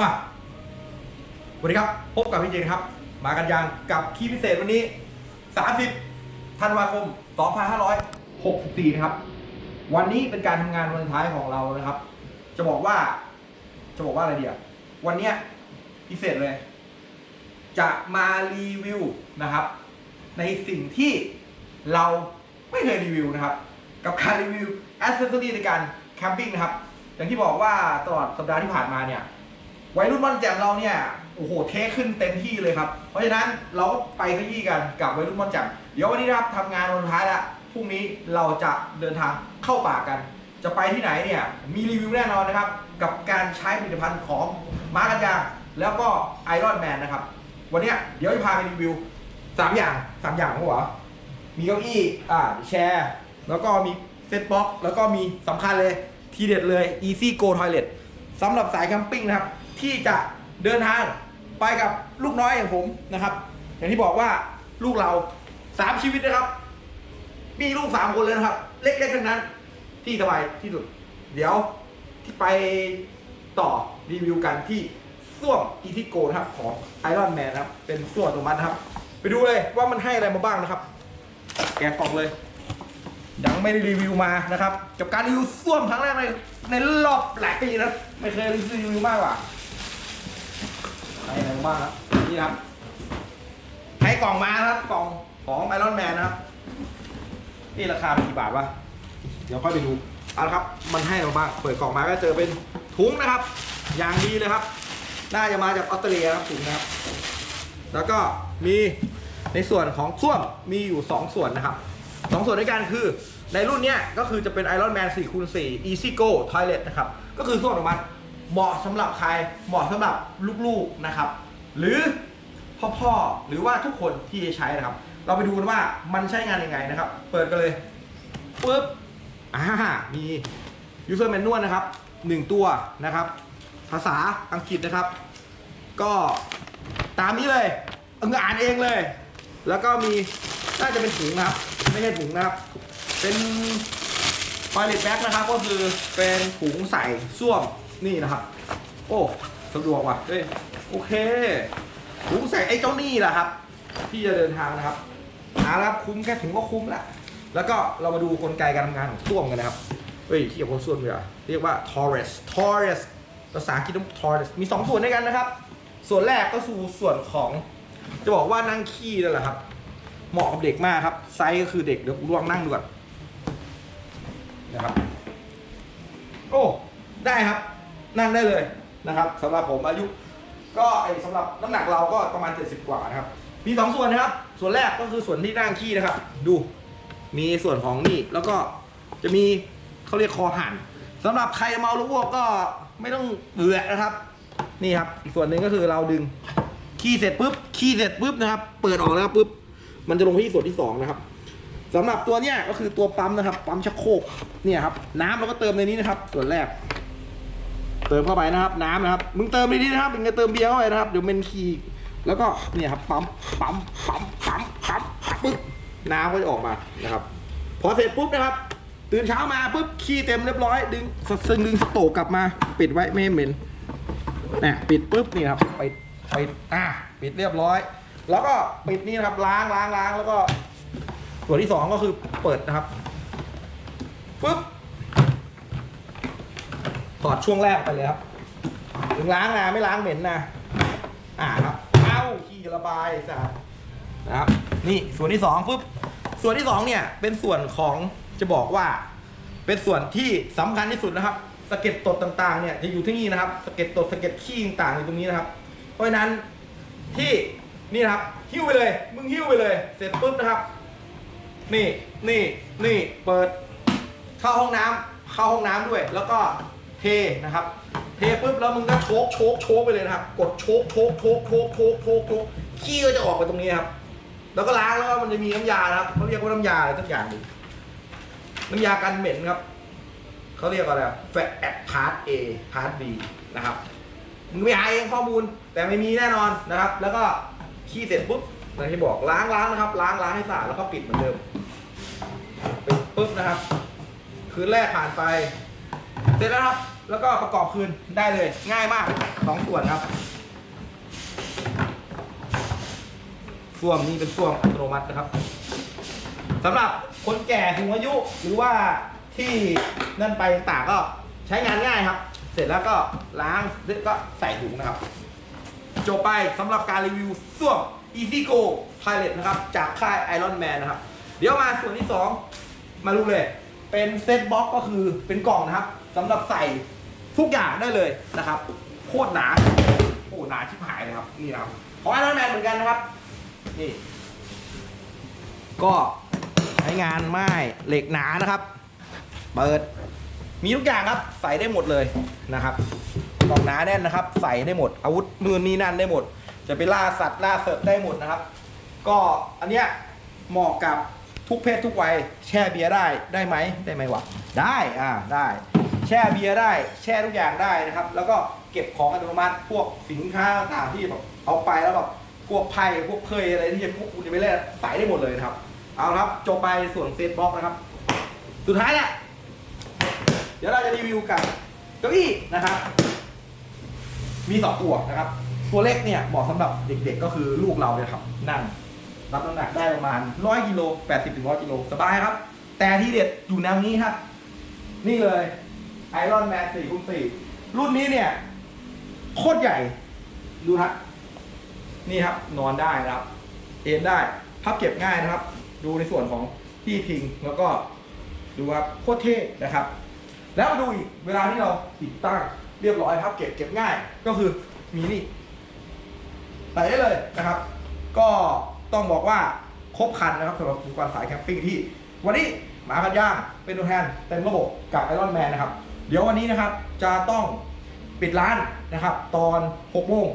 มาสวัสดีครับ พบกับพี่เจนครับ มากันยังกับคีย์พิเศษวันนี้ 30 ธันวาคม 2564 นะครับ วันนี้เป็นการทำงานวันสุดท้ายของเรานะครับ จะบอกว่า จะบอกว่าอะไรเดียววันนี้พิเศษเลย จะมารีวิวนะครับ ในสิ่งที่เราไม่เคยรีวิวนะครับ กับการรีวิวแอ c เซสซอรีในการแคมปิ้งนะครับ อย่างที่บอกว่าตลอดสัปดาห์ที่ผ่านมาเนี่ย วัยรุ่นม่อนแจ่มเราเนี่ยโอ้โหเทขึ้นเต็มที่เลยครับ เพราะฉะนั้นเราก็ไปขยี้กันกับวัยรุ่นม่อนแจ่มเดี๋ยววันนี้นะครับทำงานวันท้ายแล้วพรุ่งนี้เราจะเดินทางเข้าป่ากัน จะไปที่ไหนเนี่ยมีรีวิวแน่นอนนะครับ กับการใช้ผลิตภัณฑ์ของมาร์กันยาแล้วก็ไอรอนแมนนะครับ วันนี้เดี๋ยวจะพาไปรีวิวสามอย่างสามอย่างเหรอมีเก้าอี้อ่าแชร์แล้วก็มีเซ็ตบ็อกแล้วก็มีสำคัญเลยทีเด็ดเลย Easy Go Toilet สำหรับสายแคมปิ้งนะครับ ที่จะเดินทางไปกับลูกน้อยอย่างผมนะครับ อย่างที่บอกว่าลูกเราสามชีวิตนะครับ มีลูกสามคนเลยนะครับ เล็กๆทั้งนั้น ที่สบายที่สุด เดี๋ยวที่ไปต่อรีวิวกันที่ส้วม Easy Go นะครับ ของ Iron Man นะครับ เป็นส้วมอัตโนมัตินะครับ ไปดูเลยว่ามันให้อะไรมาบ้างนะครับ แกะกล่องเลยยังไม่ได้รีวิวมานะครับ กับการรีวิวส้วมครั้งแรกในในรอบหลายปีนะ ไม่เคยรีวิวมากกว่า ให้อะไรมาบ้างครับนี่ครับ ให้กล่องมานะครับกล่องของไอรอนแมนนะครับ นี่ราคาเป็นกี่บาทวะ เดี๋ยวค่อยไปดูเอาละครับ มันให้เราบ้างเปิดกล่องมาก็เจอเป็นถุงนะครับ อย่างดีเลยครับ น่าจะมาจากออสเตรเลียครับถุงนะครับ แล้วก็มีในส่วนของส้วมมีอยู่ 2 ส่วนนะครับ 2 ส่วนด้วยกันคือ ในรุ่นเนี้ยก็คือจะเป็น Iron Man 4 คูณ4 Easy Go Toilet นะครับ ก็คือส้วมอัตโนมัติ เหมาะสำหรับใครเหมาะสำหรับลูกๆนะครับ หรือพ่อๆหรือว่าทุกคนที่จะใช้นะครับ เราไปดูกันว่ามันใช้งานยังไงนะครับ เปิดกันเลยปึ๊บอ่ามี user manual นะครับ 1 ตัวนะครับ ภาษาอังกฤษนะครับ ก็ตามนี้เลยเอาอ่านเองเลย แล้วก็มีน่าจะเป็นถุงนะครับ ไม่ใช่ถุงนะครับ เป็นไฟเลตแบ็กนะครับ ก็คือเป็นถุงใส่ส้วม นี่นะครับ โอ้สะดวกว่ะเฮ้ยโอเคถุงใส่ไอ้เจ้านี่แหละครับ ที่จะเดินทางนะครับเอารับคุ้มแค่ถุงก็คุ้มละแล้วก็เรามาดูกลไกการทำงานของส้วมกันนะครับเฮ้ยที่กับพวกส้วมเลยอะเรียกว่า Torres Torres ภาษาอังกฤษต้อง Torres มี 2 ส่วนด้วยกันนะครับ ส่วนแรกก็คือส่วนของ จะบอกว่านั่งขี้นั่นแหละครับ เหมาะกับเด็กมากครับ ไซส์ก็คือเด็กเดี๋ยวกูลองนั่งดูก่อนนะครับ โอ้ ได้ครับ นั่งได้เลยนะครับสำหรับผมอายุ ก็ไอสำหรับน้ำหนักเราก็ประมาณ 70 กว่านะครับ มีสองส่วนนะครับ ส่วนแรกก็คือส่วนที่นั่งขี้นะครับ ดูมีส่วนของนี่แล้วก็จะมีเขาเรียกคอหันสำหรับใครเมาลูกอ้วกก็ไม่ต้องเบื่อนะครับ นี่ครับอีกส่วนหนึ่งก็คือเราดึงขี้เสร็จปุ๊บขี้เสร็จปุ๊บนะครับ เปิดออกแล้วปุ๊บมันจะลงที่ส่วนที่สองนะครับสำหรับตัวเนี้ยก็คือตัวปั๊มนะครับ ปั๊มชักโครกเนี่ยครับ น้ำเราก็เติมในนี้นะครับ ส่วนแรก เติมเข้าไปนะครับน้ำนะครับ มึงเติมในนี้นะครับมึงจะเติมเบียร์เข้าไปนะครับเดี๋ยวเมนขี้แล้วก็เนี่ยครับปั๊มปั๊มปั๊มปั๊มปั๊มปุ๊บน้ำก็จะออกมานะครับ พอเสร็จปุ๊บนะครับ ตื่นเช้ามาปุ๊บขี้เต็มเรียบร้อย ดึงซึ่งดึงสโตกกลับมา ปิดไว้ไม่เหม็นเนี่ยปิดปุ๊บนี่ครับปิดปิดอะปิดเรียบร้อย แล้วก็ปิดนี่นะครับล้างล้างล้างแล้วก็ส่วนที่สองก็คือเปิดนะครับปุ๊บ ถอดช่วงแรกไปเลยครับถึงล้างนะไม่ล้างเหม็นนะ อ่าครับเอ้าขี้ระบายจ้ะนะครับ นี่ส่วนที่สองปุ๊บส่วนที่สองเนี่ยเป็นส่วนของจะบอกว่า เป็นส่วนที่สำคัญที่สุดนะครับสะเก็ดตดต่างๆเนี่ยจะอยู่ที่นี่นะครับสะเก็ดตดสะเก็ดขี้ต่างๆอยู่ตรงนี้นะครับ เพราะฉะนั้นที่นี่นะครับหิ้วไปเลย มึงหิ้วไปเลย เสร็จปุ๊บนะครับ นี่นี่นี่เปิด เข้าห้องน้ำเข้าห้องน้ำด้วย แล้วก็ เทนะครับ เทปุ๊บแล้วมึงก็โชกโชกโชกไปเลยนะครับ กดโชกโชกโชกโชกโชกโชกโชกขี้ก็จะออกไปตรงนี้ครับ แล้วก็ล้างแล้วมันจะมีน้ำยานะครับเขาเรียกว่าน้ำยาอะไรสักอย่างหนึ่งน้ำยากันเหม็นครับเขาเรียกว่าอะไรแฟตแอดพาร์ท A พาร์ท B นะครับมึงไปหาเองข้อมูลแต่ไม่มีแน่นอนนะครับ แล้วก็ขี้เสร็จปุ๊บอย่างที่บอกล้างล้างนะครับ ล้างล้างให้สะอาดแล้วก็ปิดเหมือนเดิมปิดปุ๊บนะครับ คืนแรกผ่านไป เสร็จแล้วครับ แล้วก็ประกอบคืนได้เลย ง่ายมากสองส่วนครับส่วมนี้เป็นส่วมอัตโนมัตินะครับสำหรับคนแก่สูงอายุหรือว่าที่นั่นไปต่างก็ใช้งานง่ายครับ เสร็จแล้วก็ล้างแล้วก็ใส่ถุงนะครับ จบไปสำหรับการรีวิวส้วม Easy Go Pilot นะครับ จากค่าย Iron Man นะครับ เดี๋ยวมาส่วนที่ 2 มาดูเลย เป็นเซตบ็อกก็คือเป็นกล่องนะครับสำหรับใส่ ทุกอย่างได้เลยนะครับโคตรหนาโอ้หนาชิบหายเลยครับนี่นะครับของ Iron Man เหมือนกันนะครับนี่ก็ใช้งานไม้เหล็กหนานะครับ เปิดมีทุกอย่างครับใส่ได้หมดเลยนะครับกล่องหนาแน่นนะครับ ใส่ได้หมด อาวุธมือนี่นั่นได้หมด จะไปล่าสัตว์ล่าเสิร์ฟได้หมดนะครับ ก็อันเนี้ยเหมาะกับทุกเพศทุกวัยแช่เบียร์ได้ได้ไหมได้ไหมวะได้อ่าได้ แช่เบียร์ได้ แช่ทุกอย่างได้นะครับ แล้วก็เก็บของอัตโนมัติ พวกสินค้าต่างๆที่แบบเอาไปแล้วแบบพวกไพ่พวกเคยอะไรที่จะพวกคุณจะไปเล่นใส่ได้หมดเลยนะครับ เอาครับจบไปส่วนเซตบล็อกนะครับ สุดท้ายแหละเดี๋ยวเราจะรีวิวกับเก้าอี้นะครับมีสองตัวนะครับ ตัวเล็กเนี่ยเหมาะสำหรับเด็กๆก็คือลูกเราเนี่ยครับ นั่งรับน้ำหนักได้ประมาณร้อยกิโลแปดสิบถึงร้อยกิโลสบายครับ แต่ที่เด็ดอยู่แนวนี้ครับนี่เลย ไอรอนแมนสี่คูณสี่รุ่นนี้เนี่ย โคตรใหญ่ ดูครับนี่ครับ นอนได้นะครับ เอนได้พับเก็บง่ายนะครับ ดูในส่วนของที่พิงแล้วก็ดูครับโคตรเท่นะครับ แล้วดูอีกเวลาที่เราติดตั้งเรียบร้อยครับเก็บเก็บง่าย ก็คือมีนี่ใส่ได้เลยนะครับ ก็ต้องบอกว่าครบครันนะครับสำหรับอุปกรณ์สายแคมปิ้งที่ วันนี้หมากันย่างเป็นตัวแทนเต็มระบบกับไอรอนแมนนะครับ เดี๋ยววันนี้นะครับจะต้องปิดร้านนะครับ ตอน6โมง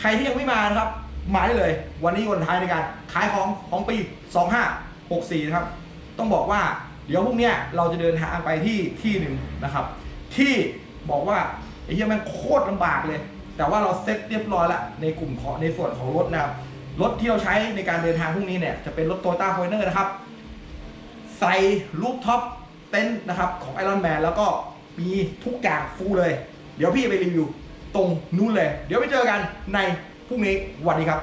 ใครที่ยังไม่มานะครับมาได้เลย วันนี้วันท้ายในการขายของของปี 2564 นะครับ ต้องบอกว่าเดี๋ยวพรุ่งนี้เราจะเดินทางไปที่ที่หนึ่งนะครับ ที่บอกว่าไอ้เหี้ยมันโคตรลำบากเลย แต่ว่าเราเซ็ตเรียบร้อยแล้วในกลุ่มของในส่วนของรถนะครับรถที่เราใช้ในการเดินทางพรุ่งนี้เนี่ยจะเป็นรถโตโยต้าโฟเนอร์นะครับ ใส่รูปท็อปเต็นท์นะครับของไอรอนแมนแล้วก็ มีทุกอย่างฟูลเลย เดี๋ยวพี่ไปรีวิวตรงนู้นเลย เดี๋ยวไปเจอกันในพรุ่งนี้สวัสดีครับ